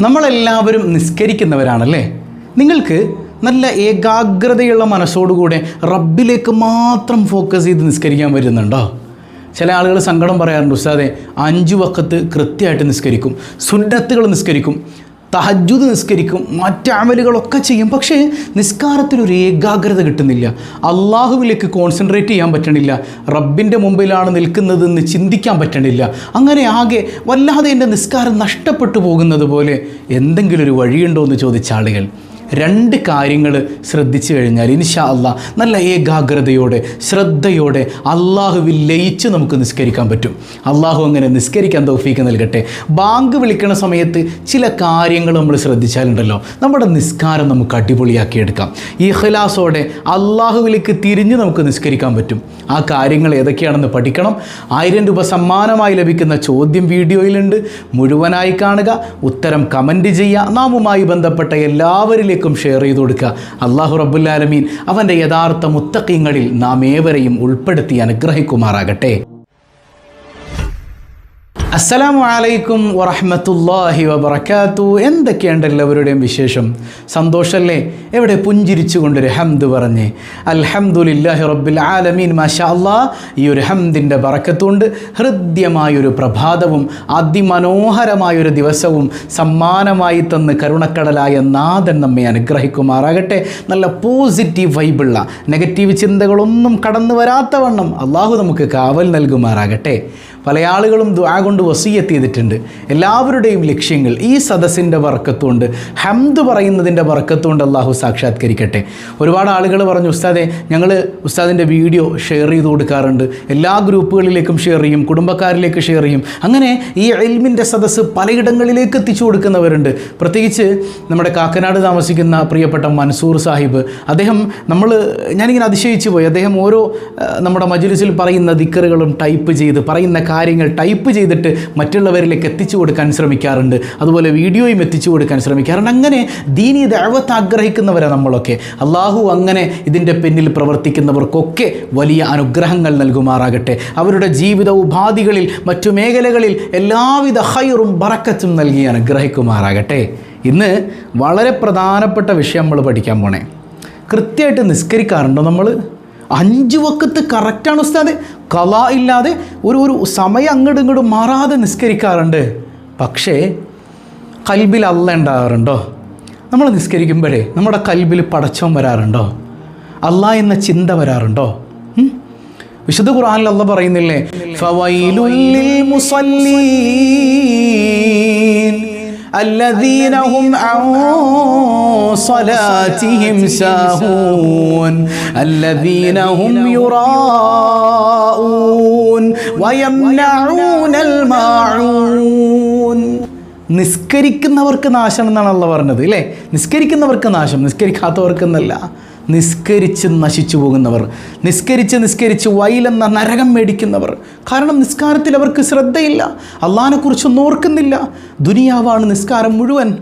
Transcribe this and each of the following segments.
നമ്മളെല്ലാവരും നിസ്കരിക്കുന്നവരാണല്ലേ? നിങ്ങൾക്ക് നല്ല ഏകാഗ്രതയുള്ള മനസ്സോടുകൂടെ റബ്ബിലേക്ക് മാത്രം ഫോക്കസ് ചെയ്ത് നിസ്കരിക്കാൻ വരുന്നുണ്ടോ ചില ആളുകൾ സങ്കടം പറയാറുണ്ട് ഉസ്താദെ അഞ്ചു വക്കത്ത് കൃത്യമായിട്ട് നിസ്കരിക്കും സുന്നത്തുകൾ നിസ്കരിക്കും തഹജുദ് നിസ്കരിക്കും മറ്റ് അമലുകളൊക്കെ ചെയ്യും. പക്ഷേ നിസ്കാരത്തിലൊരു ഏകാഗ്രത കിട്ടുന്നില്ല. അള്ളാഹുവിലേക്ക് കോൺസെൻട്രേറ്റ് ചെയ്യാൻ പറ്റണില്ല. റബ്ബിന്റെ മുമ്പിലാണ് നിൽക്കുന്നതെന്ന് ചിന്തിക്കാൻ പറ്റണില്ല. അങ്ങനെ ആകെ വല്ലാതെ എന്റെ നിസ്കാരം നഷ്ടപ്പെട്ടു പോകുന്നത് പോലെ എന്തെങ്കിലും ഒരു വഴിയുണ്ടോ എന്ന് ചോദിച്ച ആളുകൾ. രണ്ട് കാര്യങ്ങൾ ശ്രദ്ധിച്ചു കഴിഞ്ഞാൽ ഇൻഷാ അള്ളാ നല്ല ഏകാഗ്രതയോടെ ശ്രദ്ധയോടെ അള്ളാഹുവിൽ ലയിച്ച് നമുക്ക് നിസ്കരിക്കാൻ പറ്റും. അള്ളാഹു അങ്ങനെ നിസ്കരിക്കാൻ തൗഫീക്ക് നൽകട്ടെ. ബാങ്ക് വിളിക്കുന്ന സമയത്ത് ചില കാര്യങ്ങൾ നമ്മൾ ശ്രദ്ധിച്ചാലുണ്ടല്ലോ. നമ്മുടെ നിസ്കാരം നമുക്ക് അടിപൊളിയാക്കി എടുക്കാം ഈ ഖലാസോടെ അള്ളാഹുവിലേക്ക് തിരിഞ്ഞ് നമുക്ക് നിസ്കരിക്കാൻ പറ്റും. ആ കാര്യങ്ങൾ ഏതൊക്കെയാണെന്ന് പഠിക്കണം. ആയിരം രൂപ സമ്മാനമായി ലഭിക്കുന്ന ചോദ്യം വീഡിയോയിലുണ്ട്. മുഴുവനായി കാണുക. ഉത്തരം കമന്റ് ചെയ്യുക. നാമുമായി ബന്ധപ്പെട്ട എല്ലാവരിലേക്കും ഷെയർ ചെയ്തു കൊടുക്കുക. അള്ളാഹു റബ്ബുല്ലാലമീൻ അവന്റെ യഥാർത്ഥ മുത്തക്കീങ്ങളിൽ നാം ഏവരെയും ഉൾപ്പെടുത്തി അനുഗ്രഹിക്കുമാറാകട്ടെ. അസ്സലാമു അലൈക്കും വറഹമത്തല്ലാഹി വബർക്കാത്തു എന്തൊക്കെയുണ്ട് എല്ലാവരുടെയും വിശേഷം? സന്തോഷമല്ലേ എവിടെ പുഞ്ചിരിച്ചുകൊണ്ടൊരു ഹംദ് പറഞ്ഞ്. അൽഹംദുലില്ലാഹി റബ്ബിൽ ആലമീൻ മാഷാ അല്ലാ ഈ ഒരു ഹംദിന്റെ വറക്കത്തുകൊണ്ട് ഹൃദ്യമായൊരു പ്രഭാതവും അതിമനോഹരമായൊരു ദിവസവും സമ്മാനമായി തന്ന് കരുണക്കടലായ നാഥൻ നമ്മെ അനുഗ്രഹിക്കുമാറാകട്ടെ. നല്ല പോസിറ്റീവ് വൈബുള്ള നെഗറ്റീവ് ചിന്തകളൊന്നും കടന്നു വരാത്തവണ്ണം അള്ളാഹു നമുക്ക് കാവൽ നൽകുമാറാകട്ടെ. പല ആളുകളും ദ്വാ കൊണ്ട് വസീയത്ത് ചെയ്തിട്ടുണ്ട്. എല്ലാവരുടെയും ലക്ഷ്യങ്ങൾ ഈ സദസ്സിന്റെ വർക്കത്തുകൊണ്ട് ഹംദ് പറയുന്നതിന്റെ വർക്കത്തുകൊണ്ട് അള്ളാഹു സാക്ഷാത്കരിക്കട്ടെ. ഒരുപാട് ആളുകൾ പറഞ്ഞു ഉസ്താദെ ഞങ്ങൾ ഉസ്താദിന്റെ വീഡിയോ ഷെയർ ചെയ്ത് കൊടുക്കാറുണ്ട്. എല്ലാ ഗ്രൂപ്പുകളിലേക്കും ഷെയർ ചെയ്യും കുടുംബക്കാരിലേക്ക് ഷെയർ ചെയ്യും. അങ്ങനെ ഈ എൽമിന്റെ സദസ്സ് പലയിടങ്ങളിലേക്ക് എത്തിച്ചു കൊടുക്കുന്നവരുണ്ട്. പ്രത്യേകിച്ച് നമ്മുടെ കാക്കനാട് താമസിക്കുന്ന പ്രിയപ്പെട്ട മൻസൂർ സാഹിബ് അദ്ദേഹം നമ്മൾ ഞാനിങ്ങനെ അതിശയിച്ചു പോയി. അദ്ദേഹം ഓരോ നമ്മുടെ മജുലിസിൽ പറയുന്ന ദിക്കറുകളും ടൈപ്പ് ചെയ്ത് പറയുന്ന കാര്യങ്ങൾ ടൈപ്പ് ചെയ്തിട്ട് മറ്റുള്ളവരിലേക്ക് എത്തിച്ചു കൊടുക്കാൻ ശ്രമിക്കാറുണ്ട്. അതുപോലെ വീഡിയോയും എത്തിച്ചു കൊടുക്കാൻ ശ്രമിക്കാറുണ്ട്. അങ്ങനെ ദീനി ദഅവത്ത് ആഗ്രഹിക്കുന്നവരാണ് നമ്മളൊക്കെ. അള്ളാഹു അങ്ങനെ ഇതിന്റെ പിന്നിൽ പ്രവർത്തിക്കുന്നവർക്കൊക്കെ വലിയ അനുഗ്രഹങ്ങൾ നൽകുമാറാകട്ടെ. അവരുടെ ജീവിത ഉപാധികളിൽ മറ്റു മേഖലകളിൽ എല്ലാവിധ ഹൈറും ബറക്കത്തും നൽകി അനുഗ്രഹിക്കുമാറാകട്ടെ. ഇന്ന് വളരെ പ്രധാനപ്പെട്ട വിഷയം നമ്മൾ പഠിക്കാൻ പോണേ. കൃത്യമായിട്ട് നിസ്കരിക്കാറുണ്ടോ നമ്മൾ? അഞ്ച് വക്കത്ത് കറക്റ്റാണ് ഉസ്താദ്. കല ഇല്ലാതെ ഒരു ഒരു സമയം അങ്ങോട്ടും ഇങ്ങോട്ടും മാറാതെ നിസ്കരിക്കാറുണ്ട്. പക്ഷേ കൽബിൽ അല്ല ഉണ്ടാകാറുണ്ടോ? നമ്മൾ നിസ്കരിക്കുമ്പോഴേ നമ്മുടെ കൽബിൽ പടച്ചോൻ വരാറുണ്ടോ? അല്ല എന്ന ചിന്ത വരാറുണ്ടോ? വിശുദ്ധ ഖുർആനിൽ അല്ല പറയുന്നില്ലേ മുസല്ലീൻ. الذين هم عن صلاتهم ساهون الذين هم يراءون ويمنعون الماعون നിസ്കരിക്കുന്നവർക്ക് നാശം എന്നാണ് അള്ള പറഞ്ഞത് അല്ലേ നിസ്കരിക്കുന്നവർക്ക് നാശം നിസ്കരിക്കാത്തവർക്കെന്നല്ല നിസ്കരിച്ച് നശിച്ചു പോകുന്നവർ. നിസ്കരിച്ച് നിസ്കരിച്ച് വയലെന്ന നരകം മേടിക്കുന്നവർ. കാരണം നിസ്കാരത്തിൽ അവർക്ക് ശ്രദ്ധയില്ല. അള്ളഹാനെക്കുറിച്ചൊന്നും ഓർക്കുന്നില്ല. ദുനിയാവാണ് നിസ്കാരം മുഴുവൻ.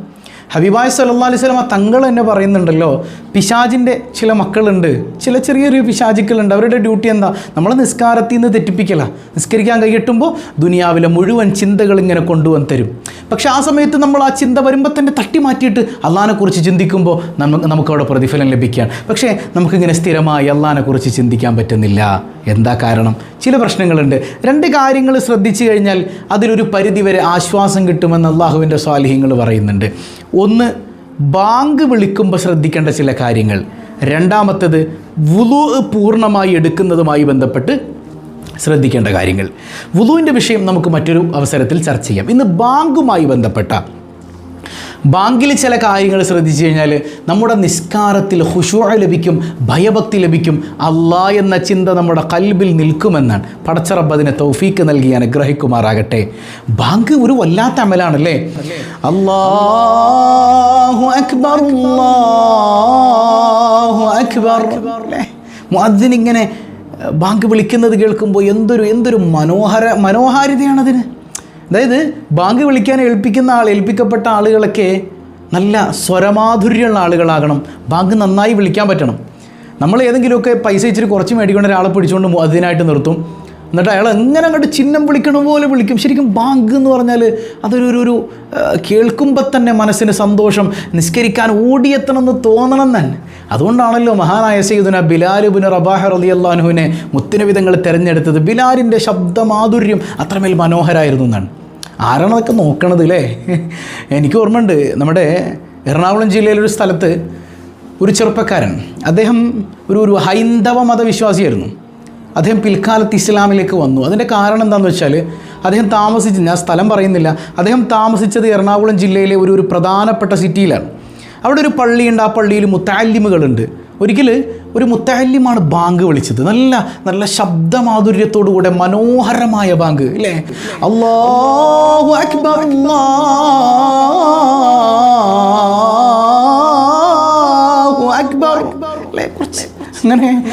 ഹബീബായ് സല്ലാ അലൈഹി സ്വലമ തങ്ങൾ തന്നെ പറയുന്നുണ്ടല്ലോ പിശാജിന്റെ ചില മക്കളുണ്ട് ചില ചെറിയൊരു പിശാചുക്കളുണ്ട് അവരുടെ ഡ്യൂട്ടി എന്താ? നമ്മളെ നിസ്കാരത്തിൽ നിന്ന് തെറ്റിപ്പിക്കല. നിസ്കരിക്കാൻ കൈയിട്ടുമ്പോൾ ദുനിയാവിലെ മുഴുവൻ ചിന്തകൾ ഇങ്ങനെ കൊണ്ടുവന്ന് തരും. പക്ഷെ ആ സമയത്ത് നമ്മൾ ആ ചിന്ത വരുമ്പോൾ തന്നെ തട്ടി മാറ്റിയിട്ട് അള്ളഹാനെക്കുറിച്ച് ചിന്തിക്കുമ്പോൾ നമുക്ക് നമുക്കവിടെ പ്രതിഫലം ലഭിക്കുകയാണ്. പക്ഷേ നമുക്കിങ്ങനെ സ്ഥിരമായി അള്ളഹാനെക്കുറിച്ച് ചിന്തിക്കാൻ പറ്റുന്നില്ല. എന്താ കാരണം? ചില പ്രശ്നങ്ങളുണ്ട്. രണ്ട് കാര്യങ്ങൾ ശ്രദ്ധിച്ചു കഴിഞ്ഞാൽ അതിലൊരു പരിധിവരെ ആശ്വാസം കിട്ടുമെന്ന് അള്ളാഹുവിന്റെ സ്വാലിഹ്യങ്ങൾ പറയുന്നുണ്ട്. ഒന്ന് ബാങ്ക് വിളിക്കുമ്പോൾ ശ്രദ്ധിക്കേണ്ട ചില കാര്യങ്ങൾ. രണ്ടാമത്തേത് വുലു പൂർണമായി എടുക്കുന്നതുമായി ബന്ധപ്പെട്ട് ശ്രദ്ധിക്കേണ്ട കാര്യങ്ങൾ. വുലുവിന്റെ വിഷയം നമുക്ക് മറ്റൊരു അവസരത്തിൽ ചർച്ച ചെയ്യാം. ഇന്ന് ബാങ്കുമായി ബന്ധപ്പെട്ട ബാങ്കിൽ ചില കാര്യങ്ങൾ ശ്രദ്ധിച്ചു കഴിഞ്ഞാൽ നമ്മുടെ നിസ്കാരത്തിൽ ഹുഷുവ ലഭിക്കും ഭയഭക്തി ലഭിക്കും. അള്ളാ എന്ന ചിന്ത നമ്മുടെ കൽബിൽ നിൽക്കുമെന്നാണ്. പടച്ചറബ് അതിനെ തൗഫീക്ക് നൽകി അനുഗ്രഹിക്കുമാറാകട്ടെ. ബാങ്ക് ഒരു വല്ലാത്ത അമലാണല്ലേ? അല്ലാഹു അക്ബർ അക്ബർ. ഇങ്ങനെ ബാങ്ക് വിളിക്കുന്നത് കേൾക്കുമ്പോൾ എന്തൊരു എന്തൊരു മനോഹര മനോഹാരിതയാണതിന്. അതായത് ബാങ്ക് വിളിക്കാൻ ഏൽപ്പിക്കുന്ന ആൾ ഏൽപ്പിക്കപ്പെട്ട ആളുകളൊക്കെ നല്ല സ്വരമാധുര്യമുള്ള ആളുകളാകണം. ബാങ്ക് നന്നായി വിളിക്കാൻ പറ്റണം. നമ്മൾ ഏതെങ്കിലുമൊക്കെ പൈസ ഇച്ചിരി കുറച്ച് മേടിക്കുന്ന ഒരാളെ പിടിച്ചുകൊണ്ട് അതിനായിട്ട് നിർത്തും. എന്നിട്ട് അയാൾ എങ്ങനെ അങ്ങോട്ട് ചിഹ്നം വിളിക്കണ പോലെ വിളിക്കും. ശരിക്കും ബാങ്ക് എന്ന് പറഞ്ഞാൽ അതൊരു ഒരു ഒരു കേൾക്കുമ്പോൾ തന്നെ മനസ്സിന് സന്തോഷം നിസ്കരിക്കാൻ ഓടിയെത്തണമെന്ന് തോന്നണം തന്നെ. അതുകൊണ്ടാണല്ലോ മഹാനായ സയ്യിദുന ബിലാലുബിന് റബാഹ അള്ളാഹുവിനെ മുത്തിനവിധങ്ങൾ തിരഞ്ഞെടുത്തത്. ബിലാലിന്റെ ശബ്ദമാധുര്യം അത്രമേൽ മനോഹരായിരുന്നു എന്നാണ്. ആരാണ് അതൊക്കെ നോക്കണത് അല്ലേ എനിക്ക് ഓർമ്മയുണ്ട് നമ്മുടെ എറണാകുളം ജില്ലയിലൊരു സ്ഥലത്ത് ഒരു ചെറുപ്പക്കാരൻ. അദ്ദേഹം ഒരു ഒരു ഹൈന്ദവ മതവിശ്വാസിയായിരുന്നു. അദ്ദേഹം പിൽക്കാലത്ത് ഇസ്ലാമിലേക്ക് വന്നു. അതിന്റെ കാരണം എന്താണെന്ന് വെച്ചാൽ അദ്ദേഹം താമസിച്ച് ഞാൻ സ്ഥലം പറയുന്നില്ല. അദ്ദേഹം താമസിച്ചത് എറണാകുളം ജില്ലയിലെ ഒരു ഒരു പ്രധാനപ്പെട്ട സിറ്റിയിലാണ് അവിടെ ഒരു പള്ളിയുണ്ട്. ആ പള്ളിയിൽ മുത്താലിമുകളുണ്ട്. ഒരിക്കൽ ഒരു മുത്തഹല്യമാണ് ബാങ്ക് വിളിച്ചത്. നല്ല നല്ല ശബ്ദമാധുര്യത്തോടുകൂടെ മനോഹരമായ ബാങ്ക് അല്ലേ അല്ലാഹു അക്ബർ അല്ലാഹു അക്ബർ അല്ലേ കുറച്ച് അങ്ങനെ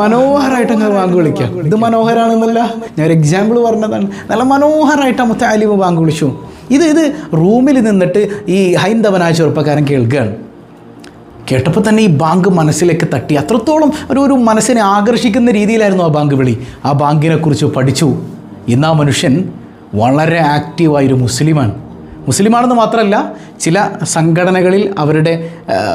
മനോഹരമായിട്ട് അങ്ങനെ ബാങ്ക് വിളിക്കാം. ഇത് മനോഹരാണെന്നല്ല ഞാൻ ഒരു എക്സാമ്പിൾ പറഞ്ഞതാണ്. നല്ല മനോഹരമായിട്ട് ആ മുത്താലിമ ബാങ്ക് വിളിച്ചു. ഇത് ഇത് റൂമിൽ നിന്നിട്ട് ഈ ഹൈന്ദവനായ ചെറുപ്പക്കാരൻ കേൾക്കുകയാണ്. കേട്ടപ്പോൾ തന്നെ ഈ ബാങ്ക് മനസ്സിലേക്ക് തട്ടി. അത്രത്തോളം ഒരു ഒരു മനസ്സിനെ ആകർഷിക്കുന്ന രീതിയിലായിരുന്നു ആ ബാങ്ക് വിളി. ആ ബാങ്കിനെക്കുറിച്ച് പഠിച്ചു. ഇന്ന് ആ മനുഷ്യൻ വളരെ ആക്റ്റീവായൊരു മുസ്ലിമാണ്. മുസ്ലിമാണെന്ന് മാത്രമല്ല ചില സംഘടനകളിൽ അവരുടെ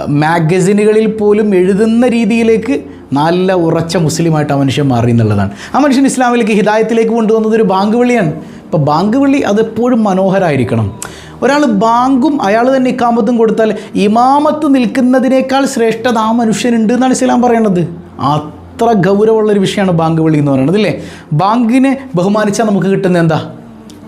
മാഗസിനുകളിൽ പോലും എഴുതുന്ന രീതിയിലേക്ക് നല്ല ഉറച്ച മുസ്ലിമായിട്ട് ആ മനുഷ്യൻ മാറി എന്നുള്ളതാണ്. ആ മനുഷ്യൻ ഇസ്ലാമിലേക്ക് ഹിദായത്തിലേക്ക് കൊണ്ടുവന്നത് ഒരു ബാങ്ക് വിളിയാണ്. ഇപ്പോൾ ബാങ്ക് വിളി അതെപ്പോഴും മനോഹരമായിരിക്കണം ഒരാൾ ബാങ്കും അയാൾ തന്നെ ഇക്കാമത്തും കൊടുത്താൽ ഇമാമത്ത് നിൽക്കുന്നതിനേക്കാൾ ശ്രേഷ്ഠത ആ മനുഷ്യനുണ്ട് എന്നാണ് ഇസ്ലാം പറയണത്. അത്ര ഗൗരവമുള്ളൊരു വിഷയമാണ് ബാങ്ക് വിളി എന്ന് പറയുന്നത് അല്ലേ? ബാങ്കിനെ ബഹുമാനിച്ചാൽ നമുക്ക് കിട്ടുന്ന എന്താ?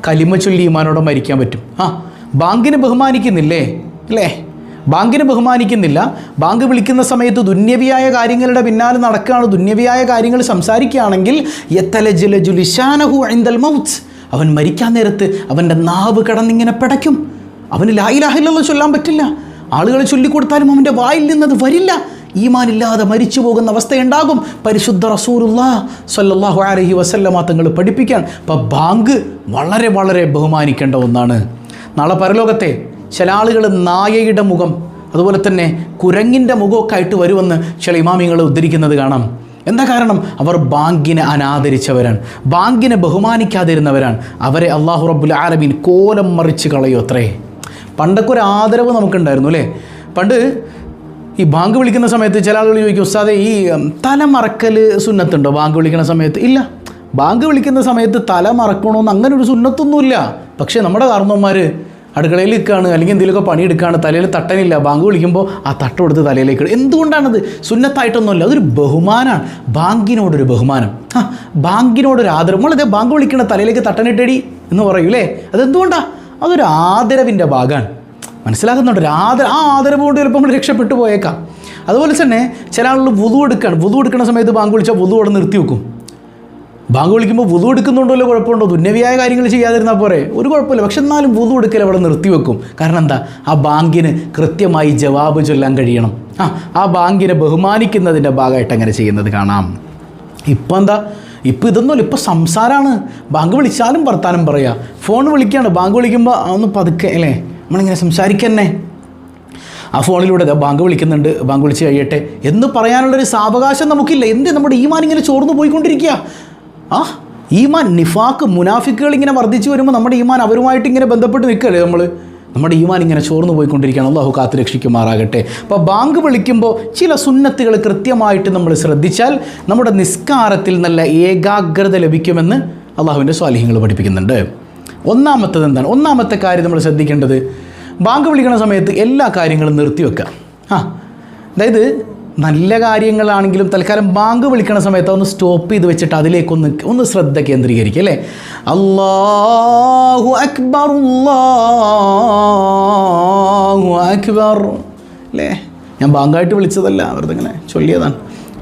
കലിമ ചൊല്ലി ഇമാനോടെ മരിക്കാൻ പറ്റും. ആ ബാങ്കിനെ ബഹുമാനിക്കുന്നില്ലേ? അല്ലേ? ബാങ്കിനെ ബഹുമാനിക്കുന്നില്ല. ബാങ്ക് വിളിക്കുന്ന സമയത്ത് ദുന്യവിയായ കാര്യങ്ങളുടെ പിന്നാലെ നടക്കുകയാണ് ദുന്യവിയായ കാര്യങ്ങൾ സംസാരിക്കുകയാണെങ്കിൽ യത്തലജുലജു ലിശാനഹു ഐന്ദൽ മൗത്ത്. അവൻ മരിക്കാൻ നേരത്ത് അവന്റെ നാവ് കടന്നിങ്ങനെ പിടയ്ക്കും. അവന് ലായിലാഹില്ലെന്ന് ചൊല്ലാൻ പറ്റില്ല. ആളുകൾ ചൊല്ലിക്കൊടുത്താലും അവന്റെ വായിൽ നിന്നത് വരില്ല. ഈമാനില്ലാതെ മരിച്ചു പോകുന്ന അവസ്ഥയുണ്ടാകും. പരിശുദ്ധ റസൂലുല്ലാ സല്ലാഹു അലഹി വസല്ലമ തങ്ങൾ പഠിപ്പിക്കാൻ. അപ്പം ബാങ്ക് വളരെ വളരെ ബഹുമാനിക്കേണ്ട ഒന്നാണ്. നാളെ പരലോകത്തെ ചില ആളുകൾ നായയുടെ മുഖം അതുപോലെ തന്നെ കുരങ്ങിന്റെ മുഖമൊക്കെ ആയിട്ട് വരുമെന്ന് ചില ഇമാമിങ്ങൾ ഉദ്ധരിക്കുന്നത് കാണാം. എന്താ കാരണം? അവർ ബാങ്കിനെ അനാദരിച്ചവരാണ്. ബാങ്കിനെ ബഹുമാനിക്കാതിരുന്നവരാണ്. അവരെ അള്ളാഹു റബ്ബുൽ ആലമീൻ കോലം മറിച്ച് കളയൂ അത്രേ. പണ്ടൊക്കെ ഒരു ആദരവ് നമുക്കുണ്ടായിരുന്നു അല്ലേ? പണ്ട് ഈ ബാങ്ക് വിളിക്കുന്ന സമയത്ത് ചില ആളുകൾ ചോദിക്കും ഉസ്താദെ ഈ തലമറക്കൽ തല മറക്കൽ സുന്നത്തുണ്ടോ? ബാങ്ക് വിളിക്കുന്ന സമയത്ത്? ഇല്ല. ബാങ്ക് വിളിക്കുന്ന സമയത്ത് തല മറക്കണമെന്ന് അങ്ങനെ ഒരു സുന്നത്തൊന്നുമില്ല. പക്ഷേ നമ്മുടെ കാരണവന്മാർ അടുക്കളയിൽ നിൽക്കുകയാണ് അല്ലെങ്കിൽ എന്തെങ്കിലുമൊക്കെ പണിയെടുക്കുകയാണ് തലയിൽ തട്ടനില്ല ബാങ്ക് വിളിക്കുമ്പോൾ ആ തട്ട് കൊടുത്ത് തലയിലേക്ക്. എന്തുകൊണ്ടാണത്? സുന്നത്തായിട്ടൊന്നുമല്ല അതൊരു ബഹുമാനമാണ്. ബാങ്കിനോടൊരു ബഹുമാനം. ആ ബാങ്കിനോടൊരു ആദരവ് നമ്മളിത് ബാങ്ക് വിളിക്കണ തലയിലേക്ക് തട്ടനിട്ടടി എന്ന് പറയൂലേ അതെന്തുകൊണ്ടാണ് അതൊരു ആദരവിന്റെ ഭാഗമാണ്. മനസ്സിലാക്കുന്നുണ്ട്? ഒരു ആദര ആ ആദരവ് കൊണ്ട് ചിലപ്പോൾ നമ്മൾ രക്ഷപ്പെട്ടു പോയേക്കാം. അതുപോലെ തന്നെ ചില ആളുകൾ വുതു എടുക്കുകയാണ് വുതു എടുക്കുന്ന സമയത്ത് ബാങ്ക് വിളിച്ചാൽ വുതു അവിടെ നിർത്തി വെക്കും. ബാങ്ക് വിളിക്കുമ്പോൾ വുതു എടുക്കുന്നുണ്ടല്ലോ കുഴപ്പമുണ്ടോ? ദുന്നവിയായ കാര്യങ്ങൾ ചെയ്യാതിരുന്നാൽ പോരെ. ഒരു കുഴപ്പമില്ല. പക്ഷെ എന്നാലും വുതു എടുക്കൽ അവിടെ നിർത്തിവെക്കും കാരണം എന്താ? ആ ബാങ്കിന് കൃത്യമായി ജവാബ് ചൊല്ലാൻ കഴിയണം. ആ ആ ബാങ്കിനെ ബഹുമാനിക്കുന്നതിന്റെ ഭാഗമായിട്ട് അങ്ങനെ ചെയ്യുന്നത് കാണാം. ഇപ്പം എന്താ? ഇപ്പം ഇതൊന്നുമല്ല ഇപ്പം സംസാരമാണ് ബാങ്ക് വിളിച്ചാലും വർത്താനം പറയുക ഫോൺ വിളിക്കുകയാണ് ബാങ്ക് വിളിക്കുമ്പോൾ ഒന്ന് പതുക്കെ അല്ലേ? നമ്മളിങ്ങനെ സംസാരിക്കന്നെ. ആ ഫോണിലൂടെ ബാങ്ക് വിളിക്കുന്നുണ്ട്. ബാങ്ക് വിളിച്ച് കഴിയട്ടെ. എന്ന് പറയാനുള്ളൊരു സാവകാശം നമുക്കില്ല. എന്ത് നമ്മുടെ ഈ മാനിങ്ങനെ ചോർന്നു പോയിക്കൊണ്ടിരിക്കുക ആ ഈമാൻ നിഫാക്ക് മുനാഫിക്കുകൾ ഇങ്ങനെ വർദ്ധിച്ചു വരുമ്പോൾ നമ്മുടെ ഈമാൻ അവരുമായിട്ട് ഇങ്ങനെ ബന്ധപ്പെട്ട് നിൽക്കല്ലേ നമ്മൾ നമ്മുടെ ഈമാൻ ഇങ്ങനെ ചോർന്നു പോയിക്കൊണ്ടിരിക്കുകയാണ്. അള്ളാഹു കാത്തു രക്ഷിക്കുമാറാകട്ടെ. അപ്പോൾ ബാങ്ക് വിളിക്കുമ്പോൾ ചില സുന്നത്തുകൾ കൃത്യമായിട്ട് നമ്മൾ ശ്രദ്ധിച്ചാൽ നമ്മുടെ നിസ്കാരത്തിൽ നല്ല ഏകാഗ്രത ലഭിക്കുമെന്ന് അള്ളാഹുവിന്റെ സ്വാലിഹ്യങ്ങൾ പഠിപ്പിക്കുന്നുണ്ട്. ഒന്നാമത്തത് എന്താണ്? ഒന്നാമത്തെ കാര്യം നമ്മൾ ശ്രദ്ധിക്കേണ്ടത് ബാങ്ക് വിളിക്കുന്ന സമയത്ത് എല്ലാ കാര്യങ്ങളും നിർത്തിവെക്കുക. ആ അതായത് നല്ല കാര്യങ്ങളാണെങ്കിലും തൽക്കാലം ബാങ്ക് വിളിക്കുന്ന സമയത്ത് ഒന്ന് സ്റ്റോപ്പ് ചെയ്ത് വെച്ചിട്ട് അതിലേക്കൊന്ന് ഒന്ന് ശ്രദ്ധ കേന്ദ്രീകരിക്കുക അല്ലേ? അള്ളാഹു അക്ബർ അള്ളാഹു അക്ബർ അല്ലേ? ഞാൻ ബാങ്കായിട്ട് വിളിച്ചതല്ല വെറുതെ ഇങ്ങനെ ചൊല്ലിയതാണ്.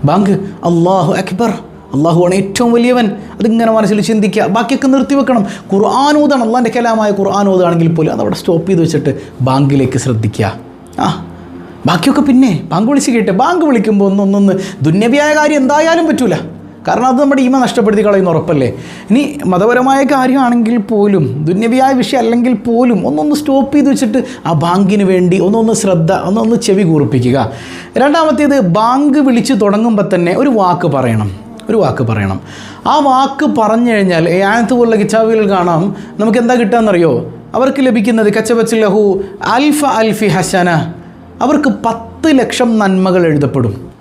ബാങ്ക് അള്ളാഹു അക്ബർ അള്ളാഹുവാണ് ഏറ്റവും വലിയവൻ. അതിങ്ങനെ മനസ്സിൽ ചിന്തിക്കുക. ബാക്കിയൊക്കെ നിർത്തി വെക്കണം. ഖുർആാനോദാണ് അള്ളാന്റെ കലാമായ ഖുർആാനോദാണെങ്കിൽ പോലും അതവിടെ സ്റ്റോപ്പ് ചെയ്ത് വെച്ചിട്ട് ബാങ്കിലേക്ക് ശ്രദ്ധിക്കുക. ആ ബാക്കിയൊക്കെ പിന്നെ ബാങ്ക് വിളിച്ച് കേട്ടെ ബാങ്ക് വിളിക്കുമ്പോൾ ഒന്നൊന്നൊന്ന് ദുന്യവ്യായ കാര്യം എന്തായാലും പറ്റൂല. കാരണം അത് നമ്മുടെ ഈമ നഷ്ടപ്പെടുത്തി കളയുന്ന ഉറപ്പല്ലേ? ഇനി മതപരമായ കാര്യമാണെങ്കിൽ പോലും ദുന്യവിയായ വിഷയം അല്ലെങ്കിൽ പോലും ഒന്നൊന്ന് സ്റ്റോപ്പ് ചെയ്ത് വെച്ചിട്ട് ആ ബാങ്കിന് വേണ്ടി ഒന്നൊന്ന് ശ്രദ്ധ ഒന്നൊന്ന് ചെവി കൂർപ്പിക്കുക. രണ്ടാമത്തേത് ബാങ്ക് വിളിച്ച് തുടങ്ങുമ്പോൾ തന്നെ ഒരു വാക്ക് പറയണം. ഒരു വാക്ക് പറയണം. ആ വാക്ക് പറഞ്ഞു കഴിഞ്ഞാൽ ആയത്ത് പോലുള്ള കിച്ചാവുകൾ കാണാം. നമുക്ക് എന്താ കിട്ടുകയെന്നറിയോ അവർക്ക് ലഭിക്കുന്നത് കച്ചവച്ച് ലഹു അൽഫ അൽഫി ഹസന. അവർക്ക് പത്ത് ലക്ഷം നന്മകൾ എഴുതപ്പെടും.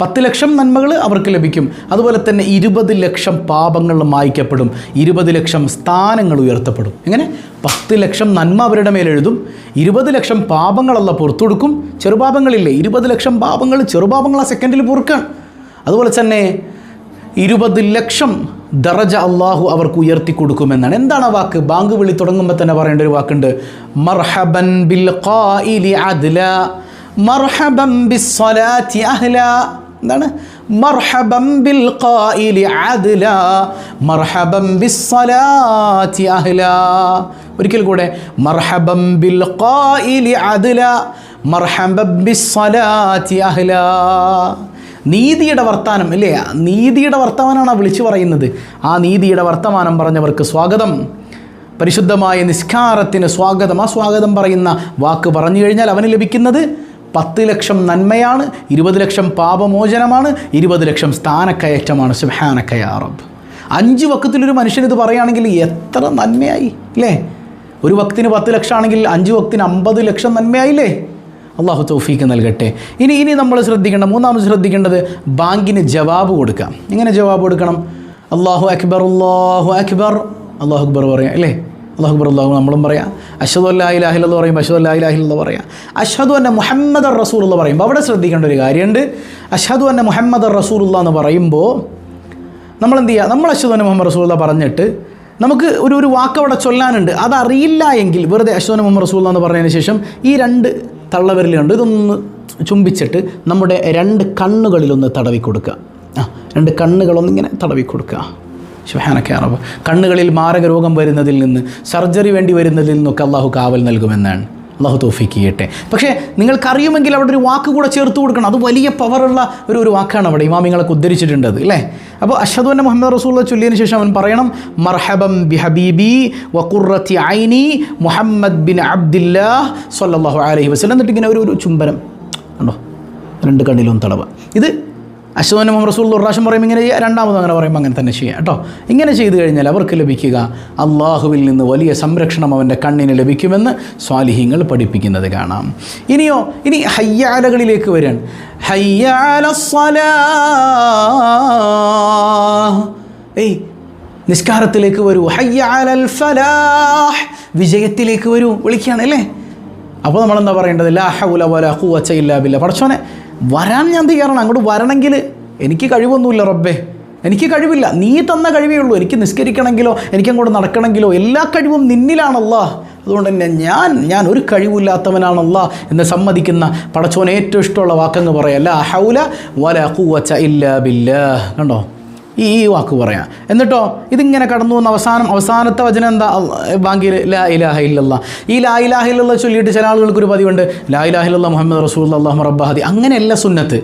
പത്ത് ലക്ഷം നന്മകൾ അവർക്ക് ലഭിക്കും. അതുപോലെ തന്നെ ഇരുപത് ലക്ഷം പാപങ്ങൾ മായ്ക്കപ്പെടും. ഇരുപത് ലക്ഷം സ്ഥാനങ്ങൾ ഉയർത്തപ്പെടും. എങ്ങനെ? പത്ത് ലക്ഷം നന്മ അവരുടെ മേലെഴുതും ഇരുപത് ലക്ഷം പാപങ്ങളല്ല പുറത്തു കൊടുക്കും ചെറുപാപങ്ങളില്ലേ? ഇരുപത് ലക്ഷം പാപങ്ങൾ ചെറുപാപങ്ങൾ ആ സെക്കൻഡിൽ പൊറുക്കുക അതുപോലെ തന്നെ ഇരുപത് ലക്ഷം ദറജ അള്ളാഹു അവർക്ക് ഉയർത്തി കൊടുക്കുമെന്നാണ്. എന്താണ് ആ വാക്ക്? ബാങ്ക് വിളി തുടങ്ങുമ്പോൾ തന്നെ പറയേണ്ട ഒരു വാക്കുണ്ട്. മർഹബൻ ബിൽ അദ്ല മർഹബൻ ബിസ്സലാത്തി അഹ്ല. എന്താണ്? മർഹബം ബിൽ ഖായിലി അദ്ല മർഹബം ബിസ്സലാത്തി അഹ്ല. ഒരിക്കൽ കൂടെ മർഹബം ബിൽ ഖായിലി അദ്ല മർഹബം ബിസ്സലാത്തി അഹ്ല. നീതിയുടെ വർത്തമാനം അല്ലേ നീതിയുടെ വർത്തമാനമാണ് വിളിച്ചു പറയുന്നത്? ആ നീതിയുടെ വർത്തമാനം പറഞ്ഞവർക്ക് സ്വാഗതം. പരിശുദ്ധമായ നിസ്കാരത്തിന് സ്വാഗതം. ആ സ്വാഗതം പറയുന്ന വാക്ക് പറഞ്ഞു കഴിഞ്ഞാൽ അവന് ലഭിക്കുന്നത് പത്ത് ലക്ഷം നന്മയാണ് ഇരുപത് ലക്ഷം പാപമോചനമാണ് ഇരുപത് ലക്ഷം സ്ഥാനക്കയറ്റമാണ്. സുഹാനക്കയാറബ് അഞ്ച് വക്കത്തിലൊരു മനുഷ്യൻ ഇത് പറയുകയാണെങ്കിൽ എത്ര നന്മയായി അല്ലേ ഒരു വക്തിന് പത്ത് ലക്ഷം ആണെങ്കിൽ അഞ്ച് വക്തിന് അമ്പത് ലക്ഷം നന്മയായില്ലേ? അള്ളാഹു തൗഫീക്ക് നൽകട്ടെ. ഇനി ഇനി നമ്മൾ ശ്രദ്ധിക്കേണ്ട മൂന്നാമത് ശ്രദ്ധിക്കേണ്ടത് ബാങ്കിന് ജവാബ് കൊടുക്കാം. എങ്ങനെ ജവാബ് കൊടുക്കണം? അള്ളാഹു അക്ബർ അള്ളാഹു അക്ബർ. അള്ളാഹു അക്ബർ പറയാം അല്ലേ? അള്ളാഹു അക്ബർ അള്ളാഹു നമ്മളും പറയാം. അഷദ് അല്ലാഹിലാഹിൽ എന്ന് പറയും അഷദ് അല്ലാഹിലാഹിൽ എന്ന് പറയാം. അഷദു അന്ന മുഹമ്മദ് റസൂൽ എന്ന് പറയുമ്പോൾ അവിടെ ശ്രദ്ധിക്കേണ്ട ഒരു കാര്യമുണ്ട്. അഷദു അന്ന മുഹമ്മദ് റസൂൽ എന്ന് പറയുമ്പോൾ നമ്മൾ എന്ത് ചെയ്യുക നമ്മൾ അഷദ് അന്ന മുഹമ്മദ് റസൂൽ പറഞ്ഞിട്ട് നമുക്ക് ഒരു ഒരു വാക്ക് അവിടെ ചൊല്ലാനുണ്ട്. അതറിയില്ല എങ്കിൽ വെറുതെ അശ്വന മുഹമ്മദ് റസൂൽ എന്ന് പറഞ്ഞതിന് ശേഷം ഈ രണ്ട് തള്ളവിരലുണ്ട്. ഇതൊന്ന് ചുംബിച്ചിട്ട് നമ്മുടെ രണ്ട് കണ്ണുകളിലൊന്ന് തടവി കൊടുക്കുക ആ രണ്ട് കണ്ണുകളൊന്നിങ്ങനെ തടവി കൊടുക്കുക ശുഹാനൊക്കെ അറബ് കണ്ണുകളിൽ മാരക രോഗം വരുന്നതിൽ നിന്ന് സർജറി വേണ്ടി വരുന്നതിൽ നിന്നൊക്കെ അള്ളാഹു കാവൽ നൽകുമെന്നാണ്. അള്ളാഹു തോഫിക്ക് ചെയ്യട്ടെ. പക്ഷേ നിങ്ങൾക്കറിയുമെങ്കിൽ അവിടെ ഒരു വാക്ക് കൂടെ ചേർത്ത് കൊടുക്കണം. അത് വലിയ പവറുള്ള ഒരു ഒരു വാക്കാണ് അവിടെ ഇമാമിങ്ങളൊക്കെ ഉദ്ധരിച്ചിട്ടുണ്ട് അത് അല്ലേ അപ്പോൾ അഷദ് അന്ന മുഹമ്മദ് റസൂള്ള ചൊല്ലിയതിന് ശേഷം അവൻ പറയണം മർഹബം ബി ഹബീബി വഖുറത്തി ഐനി മുഹമ്മദ് ബിൻ അബ്ദില്ലാഹ് സല്ലാഹു അലഹി വസ്ലം എന്നിട്ട് ഇങ്ങനെ ഒരു ഒരു ചുംബനം. ഉണ്ടോ രണ്ട് കണ്ണിലും തടവ്. ഇത് അശ്വന ഒരു പ്രാവശ്യം പറയുമ്പോൾ ഇങ്ങനെ ചെയ്യുക രണ്ടാമത് അങ്ങനെ പറയുമ്പോൾ അങ്ങനെ തന്നെ ചെയ്യുക കേട്ടോ. ഇങ്ങനെ ചെയ്തു കഴിഞ്ഞാൽ അവർക്ക് ലഭിക്കുക അള്ളാഹുവിൽ നിന്ന് വലിയ സംരക്ഷണം അവന്റെ കണ്ണിന് ലഭിക്കുമെന്ന് സ്വാലിഹ്യങ്ങൾ പഠിപ്പിക്കുന്നത് കാണാം. ഇനിയോ ഇനി ഹയ്യാലകളിലേക്ക് വരാൻ. ഏയ് നിസ്കാരത്തിലേക്ക് വരൂ. ഹയ്യാലൽ ഫലാഹ് വിജയത്തിലേക്ക് വരൂ. വിളിക്കുകയാണ് അല്ലേ? അപ്പോൾ നമ്മളെന്താ പറയേണ്ടത്? ലാ ഹൗല വല ഖുവച്ച ഇല്ലാ ബില്ല. പടച്ചോനെ വരാൻ ഞാൻ തയ്യാറാണ്. അങ്ങോട്ട് വരണമെങ്കിൽ എനിക്ക് കഴിവൊന്നുമില്ല റബ്ബേ. എനിക്ക് കഴിവില്ല. നീ തന്ന കഴിവേ ഉള്ളൂ. എനിക്ക് നിസ്കരിക്കണമെങ്കിലോ എനിക്കങ്ങോട്ട് നടക്കണമെങ്കിലോ എല്ലാ കഴിവും നിന്നിലാണല്ല അതുകൊണ്ട് തന്നെ ഞാൻ ഞാൻ ഒരു കഴിവില്ലാത്തവനാണല്ല എന്ന് സമ്മതിക്കുന്ന പടച്ചോനെ ഏറ്റവും ഇഷ്ടമുള്ള വാക്കെന്ന് പറയാം. ലാ ഹൗല വല കൂവച്ച ഇല്ല ബില്ല കണ്ടോ? ഈ ഈ വാക്ക് പറയാം. എന്നിട്ടോ ഇതിങ്ങനെ കടന്നു വന്ന അവസാനം അവസാനത്തെ വചനം എന്താ? ബാങ്കിൽ ലാ ഇലാഹ ഇല്ലല്ല. ഈ ലാ ഇലാഹ ഇല്ലല്ല ചൊല്ലിയിട്ട് ചില ആളുകൾക്ക് ഒരു പതിവുണ്ട്. ലാ ഇലാഹ ഇല്ലല്ല മുഹമ്മദ് റസൂൽ അള്ളാഹു റബ്ബാഹദി അങ്ങനെയല്ല സുന്നത്ത്.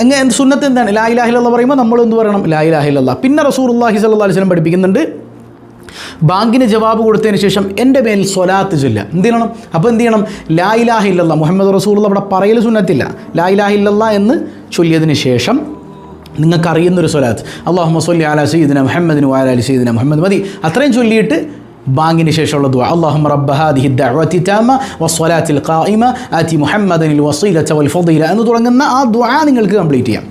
അങ്ങനെ സുന്നത്ത് എന്താണ്? ലാ ഇലാഹ ഇല്ലല്ല പറയുമ്പോൾ നമ്മൾ എന്ത് പറയണം? ലാ ഇലാഹ ഇല്ലല്ല. പിന്നെ റസൂൽ അള്ളാഹി സല്ലാ അലൈഹി സ്വലം പഠിപ്പിക്കുന്നുണ്ട്. ബാങ്കിന് ജവാബ് കൊടുത്തതിന് ശേഷം എന്റെ മേൽ സ്വലാത്ത് ചൊല്ല എന്ത് ചെയ്യണം? അപ്പോൾ എന്ത് ചെയ്യണം? ലാ ഇലാഹ ഇല്ലല്ല. മുഹമ്മദ് റസൂൽ അവിടെ പറയൽ സുന്നത്തില്ല. ലാ ഇലാഹ ഇല്ലല്ല എന്ന് ചൊല്ലിയതിന് ശേഷം നിങ്ങൾക്കറിയുന്നൊരു സ്വലാത്ത്. അള്ളാഹു സൊല്ലി അല സീദിന മുഹമ്മദിന് വാല അലി സീദിന മുഹമ്മദ് മതി. അത്രയും ചൊല്ലിയിട്ട് ബാങ്കിന് ശേഷമുള്ള ദുആ. അല്ലാഹുമ്മ റബ്ബ ഹാദിഹി ദഅവതി താമ വസ്സലാത്തിൽ ഖായിമ ആതി മുഹമ്മദൻ അൽ വസീലത വൽ ഫളീല എന്ന് തുടങ്ങുന്ന ആ ദുആ നിങ്ങൾക്ക് കംപ്ലീറ്റ് ചെയ്യാം.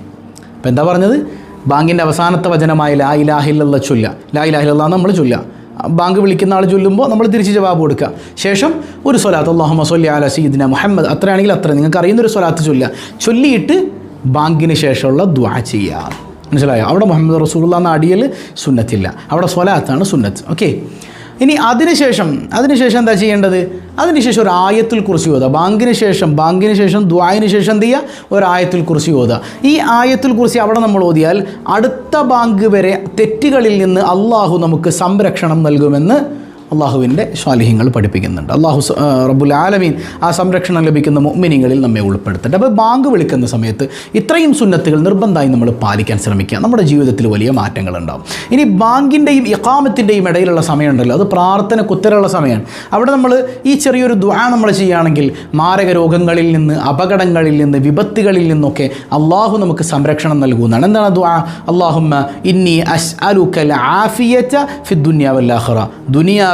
അപ്പോൾ എന്താ പറഞ്ഞത്? ബാങ്കിന്റെ അവസാനത്തെ വചനമായ ലാ ഇലാഹില്ല ചൊല്ല ലാ ഇലാഹില്ല നമ്മൾ ചൊല്ല ബാങ്ക് വിളിക്കുന്ന ആൾ ചൊല്ലുമ്പോൾ നമ്മൾ തിരിച്ച് ജവാബ് കൊടുക്കുക. ശേഷം ഒരു സ്വലാത്ത്. അള്ളാഹു സൊല്ലി അല സീദിന മുഹമ്മദ്. അത്രയാണെങ്കിൽ അത്ര നിങ്ങൾക്ക് അറിയുന്ന ഒരു സ്വലാത്ത് ചൊല്ല ചൊല്ലിയിട്ട് ബാങ്കിന് ശേഷമുള്ള ദ്വാ ചെയ്യുക മനസ്സിലായോ? അവിടെ മുഹമ്മദ് റസൂലുള്ള എന്ന അടിയൽ സുന്നത്തില്ല. അവിടെ സ്വലാത്താണ് സുന്നത്ത്. ഓക്കെ? ഇനി അതിനുശേഷം അതിനുശേഷം എന്താ ചെയ്യേണ്ടത്? അതിനുശേഷം ഒരു ആയത്തിൽ കുറിച്ച് ഓതുക ബാങ്കിന് ശേഷം ബാങ്കിന് ശേഷം ദ്വായന് ശേഷം എന്ത് ചെയ്യുക ഒരായത്തിൽ കുറിച്ച് ഓതുക ഈ ആയത്തിൽ കുറിച്ച് അവിടെ നമ്മൾ ഓതിയാൽ അടുത്ത ബാങ്ക് വരെ തെറ്റുകളിൽ നിന്ന് അള്ളാഹു നമുക്ക് സംരക്ഷണം നൽകുമെന്ന് അള്ളാഹുവിന്റെ സ്വാലിഹ്യങ്ങൾ പഠിപ്പിക്കുന്നുണ്ട്. അള്ളാഹു റബ്ബുൽ ആലമീൻ ആ സംരക്ഷണം ലഭിക്കുന്ന മുഅ്മിനീങ്ങളിൽ നമ്മെ ഉൾപ്പെടുത്തട്ടെ അപ്പോൾ ബാങ്ക് വിളിക്കുന്ന സമയത്ത് ഇത്രയും സുന്നത്തുകൾ നിർബന്ധമായി നമ്മൾ പാലിക്കാൻ ശ്രമിക്കുക. നമ്മുടെ ജീവിതത്തിൽ വലിയ മാറ്റങ്ങൾ ഉണ്ടാവും ഇനി ബാങ്കിന്റെയും ഇക്കാമത്തിന്റെയും ഇടയിലുള്ള സമയമുണ്ടല്ലോ. അത് പ്രാർത്ഥന ഉത്തരമുള്ള സമയമാണ്. അവിടെ നമ്മൾ ഈ ചെറിയൊരു ദ്വാ നമ്മൾ ചെയ്യുകയാണെങ്കിൽ മാരക രോഗങ്ങളിൽ നിന്ന് അപകടങ്ങളിൽ നിന്ന് വിപത്തുകളിൽ നിന്നൊക്കെ അള്ളാഹു നമുക്ക് സംരക്ഷണം നൽകുന്നതാണ്. എന്താണ് ദ്വാ അള്ളാഹുമ്മ ഇന്നി അസ് അലുക്കൽ ആഫിയച്ച ഫി ദുനിയാവല്ലാഹറ